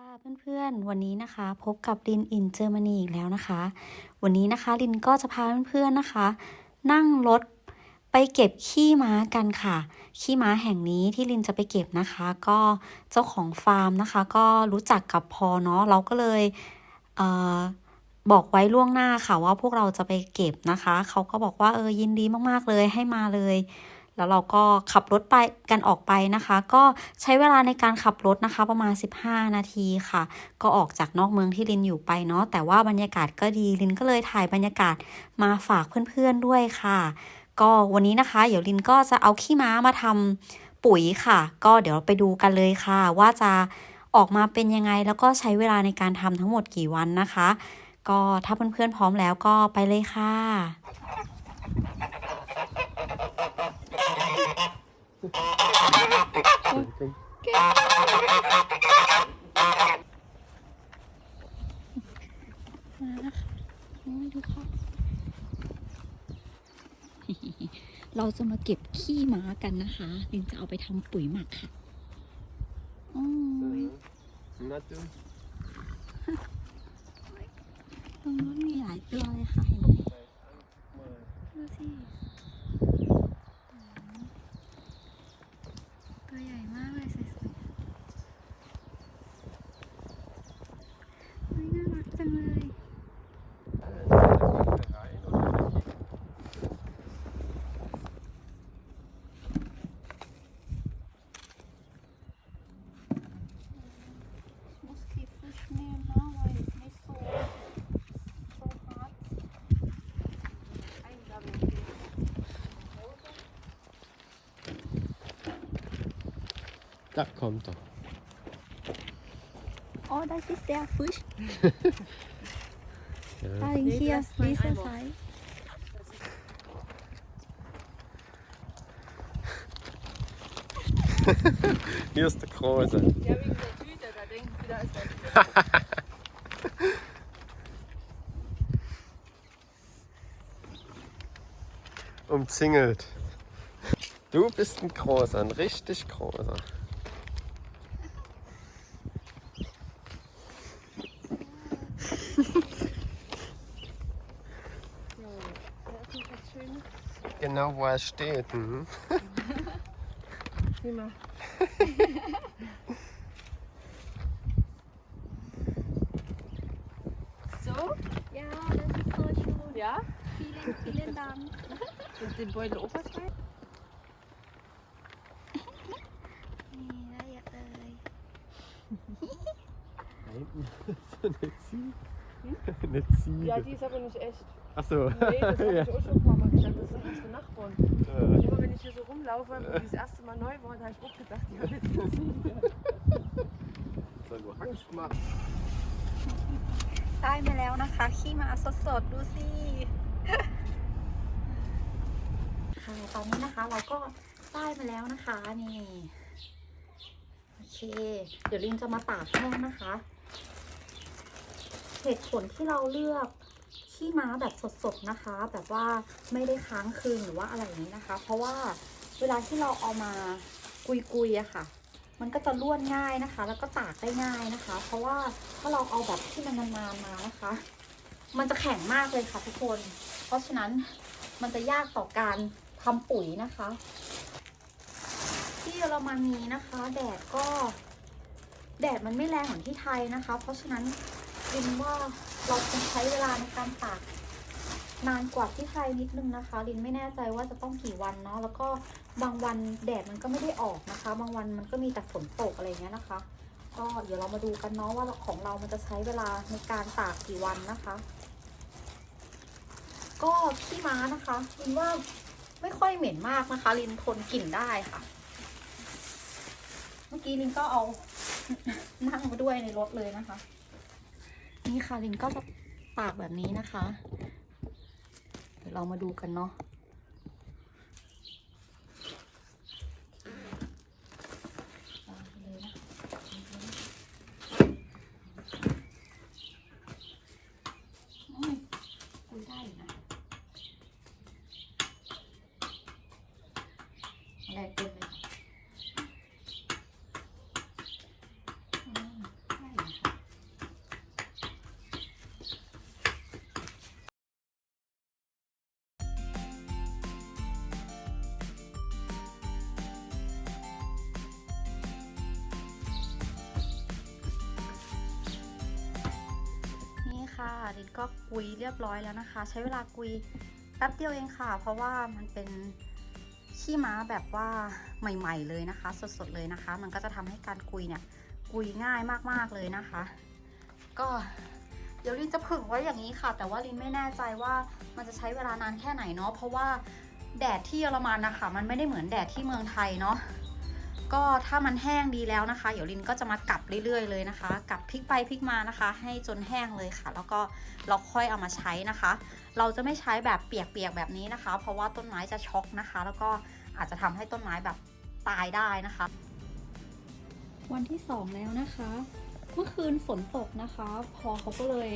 ค่ะเพื่อนๆ วันนี้นะคะพบกับลินอินเจอร์มนีอีกแล้วนะคะ วันนี้นะคะลินก็จะพาเพื่อนๆนะคะ นั่งรถไปเก็บขี้ม้ากันค่ะ ขี้ม้าแห่งนี้ที่ลินจะไปเก็บนะคะ ก็เจ้าของฟาร์มนะคะ ก็รู้จักกับพอเนาะเราก็เลยเออบอกไว้ล่วงหน้าค่ะว่าพวกเราจะไปเก็บนะคะ เขาก็บอกว่าเออยินดีมากๆเลยให้มาเลย แล้วเราก็ขับรถไปกันออกไปนะคะ ก็ใช้เวลาในการขับรถนะคะ ประมาณ 15 นาทีค่ะ ก็ออกจากนอกเมืองที่ลินอยู่ไปเนาะแต่ว่าบรรยากาศก็ดีลินก็เลยถ่ายบรรยากาศมาฝากเพื่อนๆด้วยค่ะ ก็วันนี้นะคะ เดี๋ยวลินก็จะเอาขี้ม้ามาทำปุ๋ยค่ะ ก็เดี๋ยวไปดูกันเลยค่ะ ว่าจะออกมาเป็นยังไงแล้วก็ใช้เวลาในการทำทั้งหมดกี่วันนะคะ ก็ถ้าเพื่อนๆพร้อมแล้วก็ไปเลยค่ะ มาแล้วค่ะโอ้ยดูค่ะเราจะมาเก็บขี้ม้ากันนะคะลินจะเอาไปทำปุ๋ยหมักค่ะอ๋อ Not do. ตรงนู้นมีหลายตัวเลยค่ะ Da kommt er. Oh, das ist der Fisch. Ja. Nee, hier, das ist mein dieser. Seil. Hier ist der Große. Ja, wegen der Tüte, da denken sie, da ist der Umzingelt. Du bist ein Großer, ein richtig Großer. Ja, der ist nicht was Schönes genau, wo er steht. Mhm. so? Ja, das ist so schön. Ja? Vielen, vielen Dank. Und den Beutel Opas rein? Da hinten Nein, so eine Ziege. Hm? Eine Ziege. Ja, die ist aber nicht echt. Achso. Nee, das habe ja. ich auch schon ein paar Mal gedacht. Das sind unsere Nachbarn. Und Äh, immer wenn ich hier so rumlaufe, wo die das erste Mal neu waren, habe ich auch gedacht, die haben jetzt eine Ziege. soll nur Angst machen. ได้มาแล้วนะคะ ขี้ม้าสดๆดูสิค่ะตอนนี้นะคะเราก็ได้มาแล้วนะคะนี่โอเค เดี๋ยวลินจะมาตากแห้งนะคะ เหตุผลที่เราเลือก ขี้ม้าแบบสดๆนะคะ แบบว่าไม่ได้ค้างคืนหรือว่าอะไรอย่างนี้นะคะ เพราะว่าเวลาที่เราเอามากุยๆอะค่ะ มันก็จะร่วนง่ายนะคะ แล้วก็ตากได้ง่ายนะคะ เพราะว่าถ้าเราเอาแบบที่มันนานๆมานะคะ มันจะแข็งมากเลยค่ะทุกคน เพราะฉะนั้นมันจะยากต่อการทำปุ๋ยนะคะ ที่เยอรมนีนะคะ แดดก็แดดมันไม่แรงเหมือนที่ไทยนะคะ เพราะฉะนั้นลินว่า เราคงใช้เวลาในการตากนานกว่าที่ไทยนิดนึงนะคะ ลินไม่แน่ใจว่าจะต้องกี่วันเนาะแล้วก็บางวันแดดมันก็ไม่ได้ออกนะคะ บางวันมันก็มีแต่ฝนตกอะไรเงี้ยนะคะ ก็เดี๋ยวเรามาดูกันเนาะว่าของเรามันจะใช้เวลาในการตากกี่วันนะคะ ก็ขี้ม้านะคะลินว่าไม่ค่อยเหม็นมากนะคะ ลินทนกลิ่นได้ค่ะ เมื่อกี้ลินก็เอานั่งมาด้วยในรถเลยนะคะ นี่ค่ะลินก็จะปากแบบนี้นะคะ เดี๋ยวเรามาดูกันเนาะ ลินก็กุยเรียบร้อยแล้วนะคะ ใช้เวลากุยแป๊บเดียวเองค่ะ เพราะว่ามันเป็นขี้ม้าแบบว่าใหม่ ๆ เลยนะคะ สดๆเลยนะคะ มันก็จะทำให้การกุยเนี่ยกุยง่ายมากๆเลยนะคะ ก็เดี๋ยวลินจะผึ่งไว้อย่างนี้ค่ะ แต่ว่าลินไม่แน่ใจว่ามันจะใช้เวลานานแค่ไหนเนาะเพราะว่าแดดที่เยอรมันนะคะมันไม่ได้เหมือนแดดที่เมืองไทยเนาะ ก็ถ้ามันแห้งดีแล้วนะคะเดี๋ยวลินก็จะมากลับเรื่อยๆเลยนะคะกลับพลิกไปพลิกมานะคะ ให้จนแห้งเลยค่ะ แล้วก็เราค่อยเอามาใช้นะคะ เราจะไม่ใช้แบบเปียกๆแบบนี้นะคะ เพราะว่าต้นไม้จะช็อกนะคะ แล้วก็อาจจะทำให้ต้นไม้แบบตายได้นะคะ วันที่สองแล้วนะคะ เมื่อคืนฝนตกนะคะ พอเขาก็เลย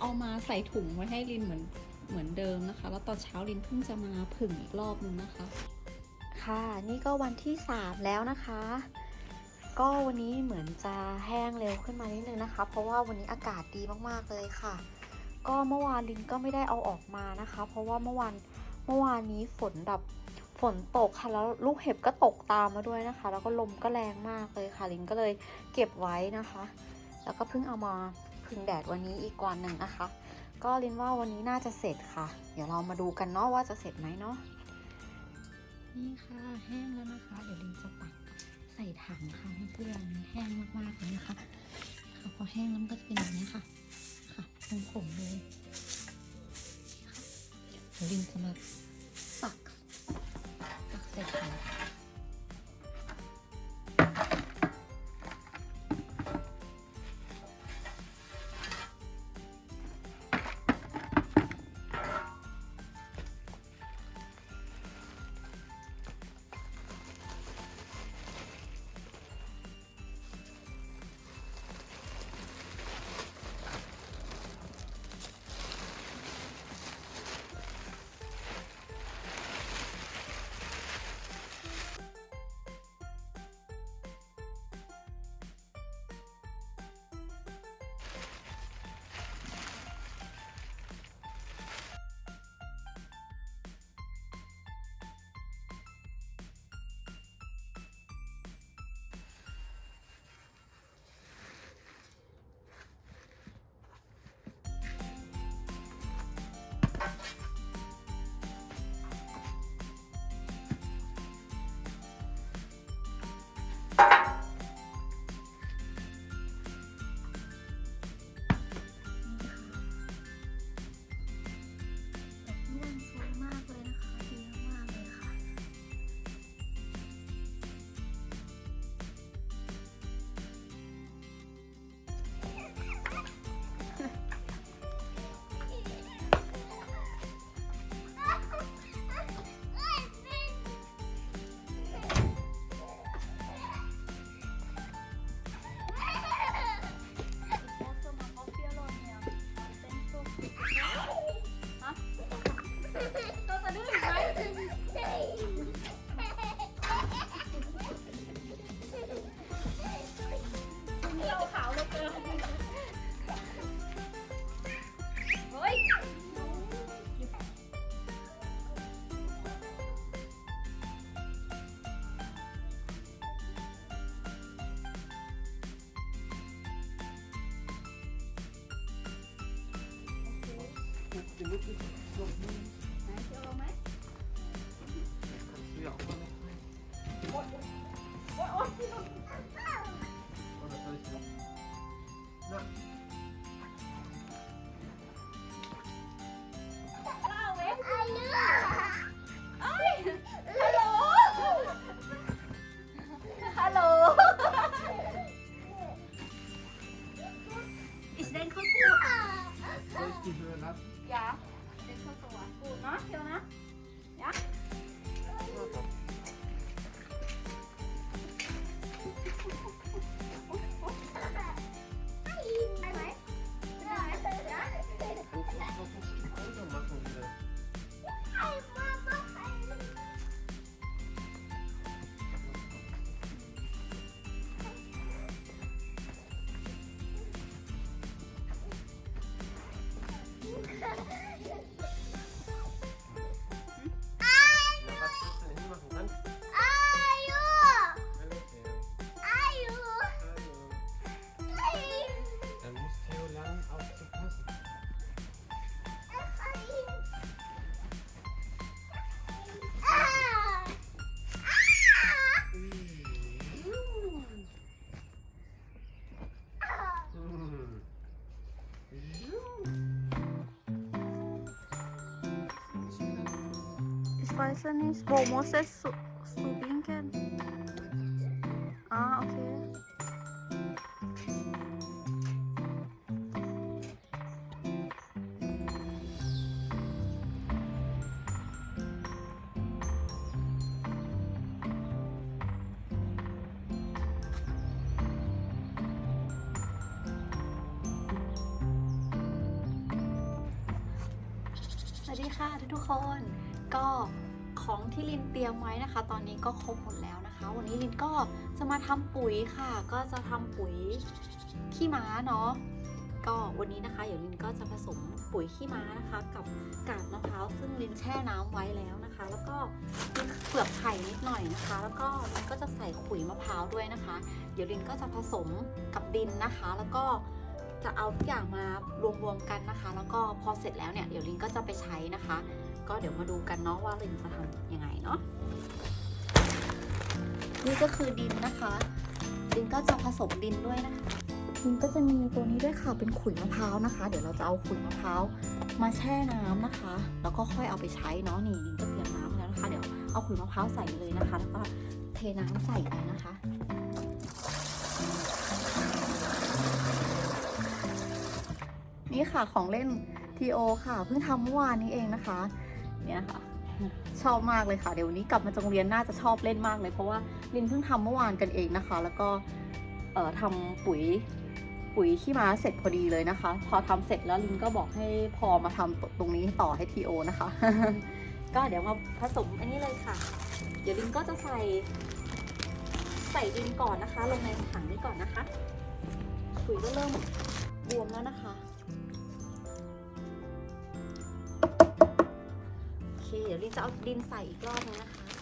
เอามาใส่ถุงไว้ให้ลินเหมือนเหมือนเดิมนะคะ แล้วตอนเช้าลินเพิ่งจะมาผึ่งอีกรอบนึงนะคะ ค่ะ นี่ก็วันที่ 3 แล้วนะคะ ก็วันนี้เหมือนจะแห้งเร็วขึ้นมานิดนึงนะคะ เพราะว่าวันนี้อากาศดีมากๆเลยค่ะ ก็เมื่อวานลินก็ไม่ได้เอาออกมานะคะ เพราะว่าเมื่อวานเมื่อวานนี้ฝนแบบฝนตกค่ะแล้วลูกเห็บก็ตกตามมาด้วยนะคะ แล้วก็ลมก็แรงมากเลยค่ะลินก็เลยเก็บไว้นะคะ แล้วก็เพิ่งเอามาพึ่งแดดวันนี้อีกวันหนึ่งนะคะ ก็ลินว่าวันนี้น่าจะเสร็จค่ะ เดี๋ยวเรามาดูกันเนาะว่าจะเสร็จไหมเนาะ นี่ค่ะแห้งแล้วนะคะ เดี๋ยวลินจะตักใส่ถังค่ะให้เพื่อนแห้งมากๆเลยนะคะค่ะพอแห้งแล้วมันก็จะเป็นอย่างนี้ค่ะ ค่ะผงๆเลยค่ะเดี๋ยวลินจะมาตักตักใส่ถัง ตัวสะดื้อไหม Weiß er nicht. Oh, Wo muss es so, so? Kan? Ah, okay. นี้ก็ครบหมดแล้วนะคะ วันนี้ลินก็จะมาทำปุ๋ยค่ะ ก็จะทำปุ๋ยขี้ม้าเนาะก็วันนี้นะคะเดี๋ยวลินก็จะผสมปุ๋ยขี้ม้านะคะ กับกากมะพร้าวซึ่งลินแช่น้ำไว้แล้วนะคะ แล้วก็มีเปลือกไข่นิดหน่อยนะคะ แล้วก็ลินก็จะใส่ขุยมะพร้าวด้วยนะคะ เดี๋ยวลินก็จะผสมกับดินนะคะ แล้วก็จะเอาทุกอย่างมารวมๆกันนะคะ แล้วก็พอเสร็จแล้วเนี่ยเดี๋ยวลินก็จะไปใช้นะคะ ก็เดี๋ยวมาดูกันเนาะว่าลินจะทำยังไงเนาะ นี่ก็คือดินนะคะลินก็จะผสมดินด้วยนะคะลินก็จะมีตัวนี้ด้วยค่ะเป็นขุยมะพร้าวนะคะ เดี๋ยวเราจะเอาขุยมะพร้าวมาแช่น้ำนะคะ แล้วก็ค่อยเอาไปใช้เนาะนี่ลินก็เตรียมน้ำแล้วนะคะ เดี๋ยวเอาขุยมะพร้าวใส่เลยนะคะ แล้วก็เทน้ำใส่ไปนะคะนี่ค่ะของเล่นทีโอค่ะเพิ่งทำเมื่อวานนี้เองนะคะ เนี่ยค่ะ ชอบมากเลยค่ะ เดี๋ยวนี้กลับมาจากโรงเรียนน่าจะชอบเล่นมากเลย เพราะว่าลินเพิ่งทำเมื่อวานกันเองนะคะ แล้วก็เอ่อทำปุ๋ยปุ๋ยขี้ม้าเสร็จพอดีเลยนะคะ พอทำเสร็จแล้วลินก็บอกให้พอมาทำตรงนี้ต่อให้ทีโอนะคะ ก็เดี๋ยวมาผสมอันนี้เลยค่ะ เดี๋ยวลินก็จะใส่ใส่ดินก่อนนะคะ ลงในถังนี้ก่อนนะคะปุ๋ยก็เริ่มบวมแล้วนะคะ ดี๋ยวลินจะเอาดินใส่อีกรอบนึงนะคะ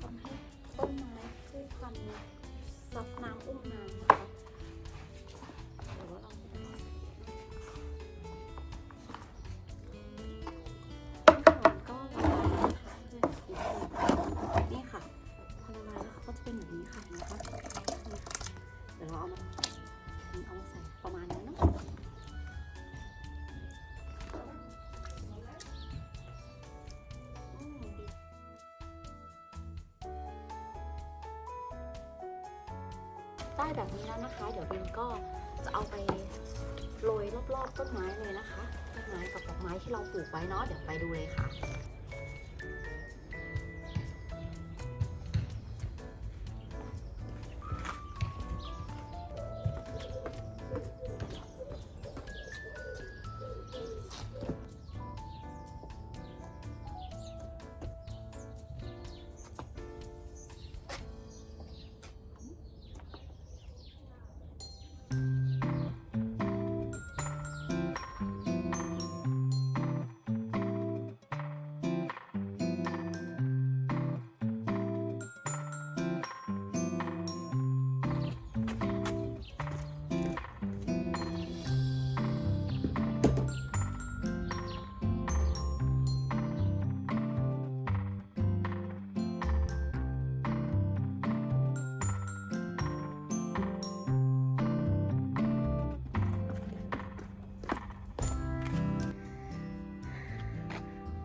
ทำให้ต้นไม้พืชพันธุ์ซับน้ำอุ้มน้ำ แบบนี้แล้วนะคะ เดี๋ยวบินก็จะเอาไปโรยรอบๆต้นไม้เลยนะคะต้นไม้กับดอกไม้ที่เราปลูกไว้เนาะเดี๋ยวไปดูเลยค่ะ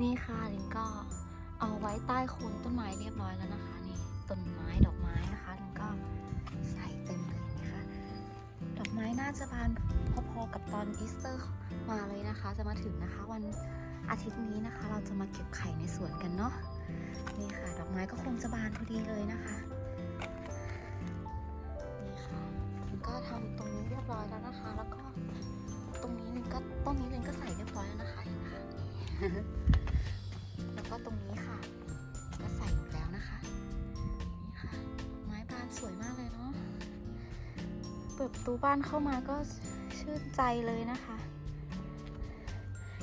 นี่ค่ะลินก็เอาไว้ใต้โคนต้นไม้เรียบร้อยแล้วนะคะ นี่ต้นไม้ดอกไม้นะคะลินก็ใส่เต็มเลยนะคะ ดอกไม้น่าจะบานพอๆกับตอนอีสเตอร์มาเลยนะคะ จะมาถึงนะคะ วันอาทิตย์นี้นะคะ เราจะมาเก็บไข่ในสวนกันเนาะนี่ค่ะ ดอกไม้ก็คงจะบานพอดีเลยนะคะนี่ค่ะก็ทำตรงนี้เรียบร้อยแล้วนะคะ แล้วก็ตรงนี้ลินก็ต้นนี้ลินก็ใส่เรียบร้อยแล้วนะคะเห็นไหมคะ เปิดประตูบ้านเข้ามาก็ชื่นใจเลยนะคะ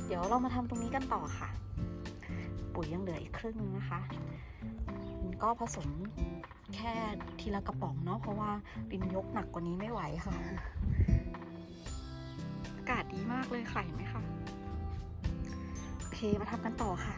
เดี๋ยวเรามาทำตรงนี้กันต่อค่ะ ปุ๋ยยังเหลืออีกครึ่งนึงนะคะก็ผสมแค่ทีละกระป๋องเนาะเพราะว่าลินยกหนักกว่านี้ไม่ไหวค่ะ อากาศดีมากเลยค่ะเห็นไหมคะโอเคมาทำกันต่อค่ะ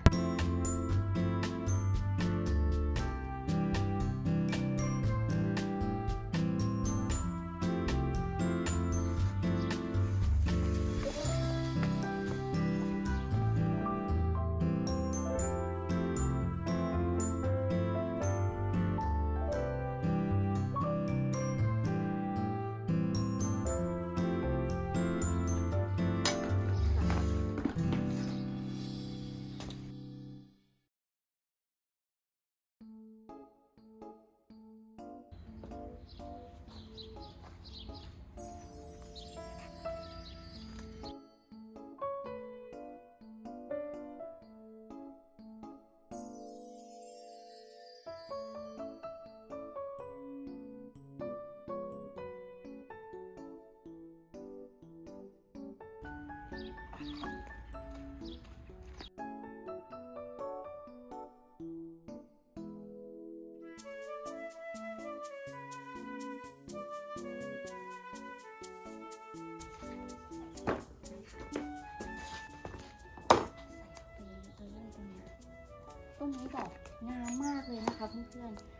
ต้นนี้ดอกงามมากเลยนะคะเพื่อนๆ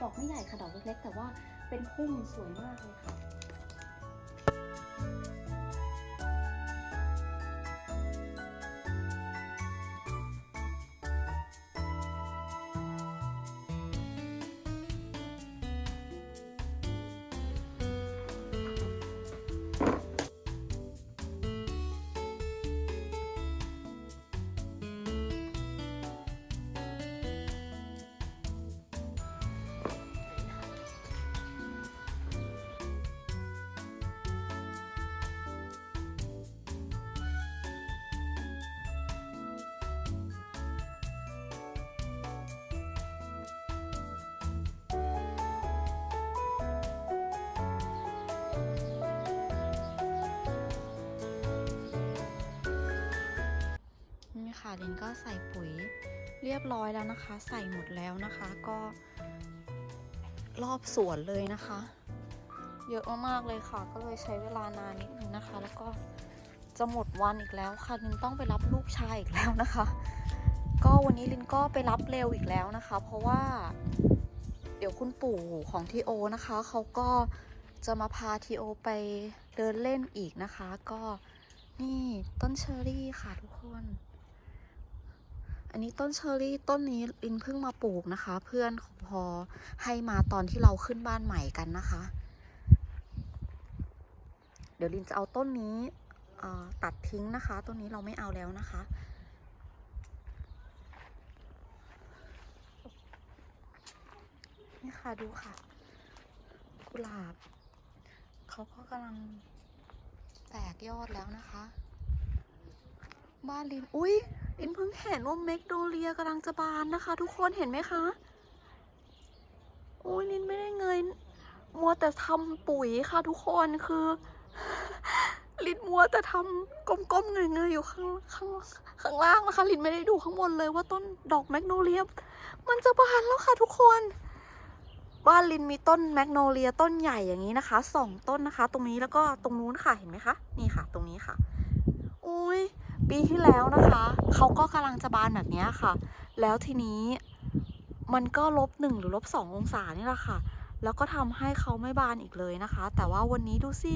ดอกไม่ใหญ่ค่ะดอกเล็กๆแต่ว่าเป็นพุ่มสวยมากเลยค่ะ ลินก็ใส่ปุ๋ยเรียบร้อยแล้วนะคะ ใส่หมดแล้วนะคะก็รอบสวนเลยนะคะ เยอะมากๆเลยค่ะ ก็เลยใช้เวลานานนิดนึงนะคะ แล้วก็จะหมดวันอีกแล้วค่ะลินต้องไปรับลูกชายอีกแล้วนะคะ ก็วันนี้ลินก็ไปรับเร็วอีกแล้วนะคะ เพราะว่า เดี๋ยวคุณปู่ของทีโอนะคะเขาก็จะมาพาทีโอไปเดินเล่นอีกนะคะ ก็นี่ต้นเชอรี่ค่ะทุกคน อันนี้ต้นเชอรี่ต้นนี้ลินเพิ่งมาปลูกนะคะ เพื่อนของพอให้มาตอนที่เราขึ้นบ้านใหม่กันนะคะ เดี๋ยวลินจะเอาต้นนี้ตัดทิ้งนะคะ ต้นนี้เราไม่เอาแล้วนะคะ นี่ค่ะดูค่ะ กุหลาบเขาก็กำลังแตกยอดแล้วนะคะ บ้านลิน อุ้ย ลินเพิ่งเห็นว่าเมกโดเลียกำลังจะบานนะคะ ทุกคนเห็นไหมคะโอ้ยลินไม่ได้เงยมัวแต่ทำปุ๋ยค่ะทุกคนคือ ลินมัวแต่ทำก้มๆเงยๆอยู่ข้างข้างข้างล่างนะคะ ลินไม่ได้ดูข้างบนเลยว่าต้นดอกแมกโนเลียมันจะบานแล้วค่ะทุกคนบ้านลินมีต้นแมกโนเลียต้นใหญ่อย่างนี้นะคะสองต้นนะคะ ตรงนี้แล้วก็ตรงนู้นค่ะเห็นไหมคะ นี่ค่ะ ตรงนี้ค่ะโอ้ย ปีที่แล้วนะคะเขาก็กำลังจะบานแบบนี้ค่ะ แล้วทีนี้มันก็ลบหนึ่งหรือลบสององศานี่แหละค่ะ แล้วก็ทำให้เขาไม่บานอีกเลยนะคะ แต่ว่าวันนี้ดูสิ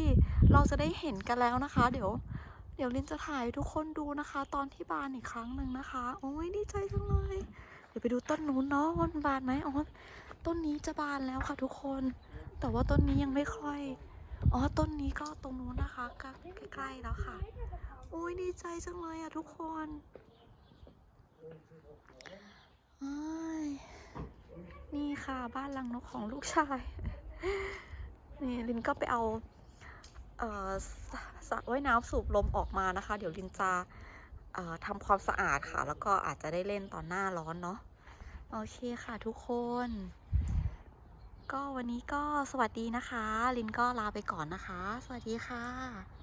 เราจะได้เห็นกันแล้วนะคะ เดี๋ยว เดี๋ยวลินจะถ่ายทุกคนดูนะคะ ตอนที่บานอีกครั้งหนึ่งนะคะ โอ้ยดีใจจังเลย เดี๋ยวไปดูต้นนู้นเนาะว่ามันบานไหมอ๋อต้นนี้จะบานแล้วค่ะทุกคน แต่ว่าต้นนี้ยังไม่ค่อยอ๋อต้นนี้ก็ตรงนู้นนะคะก็ใกล้ๆแล้วค่ะ โอ้ยดีใจจังเลยอะทุกคนนี่ค่ะบ้านลังนกของลูกชาย นี่ลินก็ไปเอาเอ่อสระว่ายน้ำสูบลมออกมานะคะ เดี๋ยวลินจะทำความสะอาดค่ะ แล้วก็อาจจะได้เล่นตอนหน้าร้อนเนาะโอเคค่ะทุกคน ก็วันนี้ก็สวัสดีนะคะ ลินก็ลาไปก่อนนะคะ สวัสดีค่ะ